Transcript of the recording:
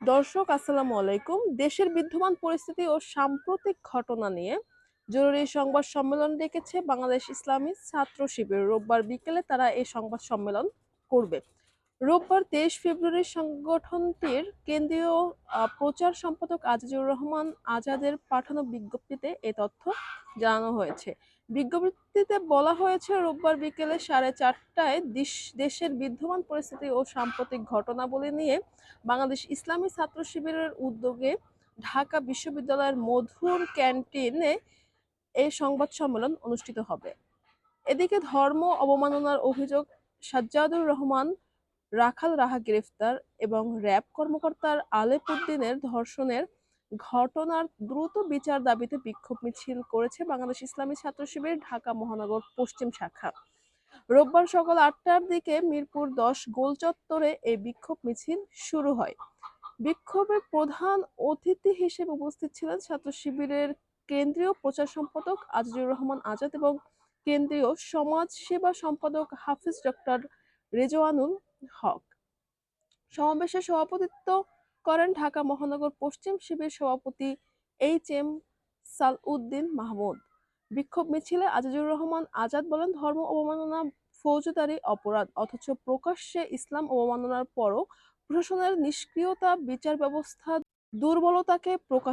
দর্শক, আসসালামু আলাইকুম। দেশের বিদ্যমান পরিস্থিতি ও সাম্প্রতিক ঘটনা নিয়ে জরুরি সংবাদ সম্মেলন ডেকেছে বাংলাদেশ ইসলামী ছাত্র শিবির। রোববার বিকেলে তারা এই সংবাদ সম্মেলন করবে। রোববার তেইশ ফেব্রুয়ারি সংগঠনটির কেন্দ্রীয় প্রচার সম্পাদক আজিজুর রহমান আজাদের পাঠানো বিজ্ঞপ্তিতে এ তথ্য জানানো হয়েছে। বিজ্ঞপ্তিতে বলা হয়েছে, রোববার বিকেলে সাড়ে চারটায় দেশের বিদ্যমান পরিস্থিতি ও সাম্প্রতিক ঘটনাবলী নিয়ে বাংলাদেশ ইসলামী ছাত্র শিবিরের উদ্যোগে ঢাকা বিশ্ববিদ্যালয়ের মধুর ক্যান্টিনে এই সংবাদ সম্মেলন অনুষ্ঠিত হবে। এদিকে ধর্ম অবমাননার অভিযোগ সাজ্জাদুর রহমান রাখাল রাহা গ্রেফতার এবং র্যাব কর্মকর্তার আলেপ উদ্দিনের ধর্ষণের ঘটনার দ্রুত বিচার দাবিতে বিক্ষোভ মিছিল করেছে বাংলাদেশ ইসলামী ছাত্র শিবির ঢাকা মহানগর পশ্চিম শাখা। রোববার সকাল আটটার দিকে মিরপুর দশ গোল চত্বরে এই বিক্ষোভ মিছিল শুরু হয়। বিক্ষোভে প্রধান অতিথি হিসেবে উপস্থিত ছিলেন ছাত্র শিবিরের কেন্দ্রীয় প্রচার সম্পাদক আজিজুর রহমান আজাদ এবং কেন্দ্রীয় সমাজ সেবা সম্পাদক হাফিজ ডক্টর রেজওয়ানুল হক। সমাবেশে সভাপতিত্ব করেন ঢাকা মহানগর পশ্চিম শিবির সভাপতি এইচ এম সালউদ্দিন মাহমুদ। বিক্ষোভ মিছিলে আজিজুর রহমান আজাদ বলেন, ধর্ম অবমাননা ফৌজদারি অপরাধ, অথচ প্রকাশ্যে ইসলাম অবমাননার পরও প্রশাসনের নিষ্ক্রিয়তা বিচার ব্যবস্থা দুর্বলতাকে প্রকাশ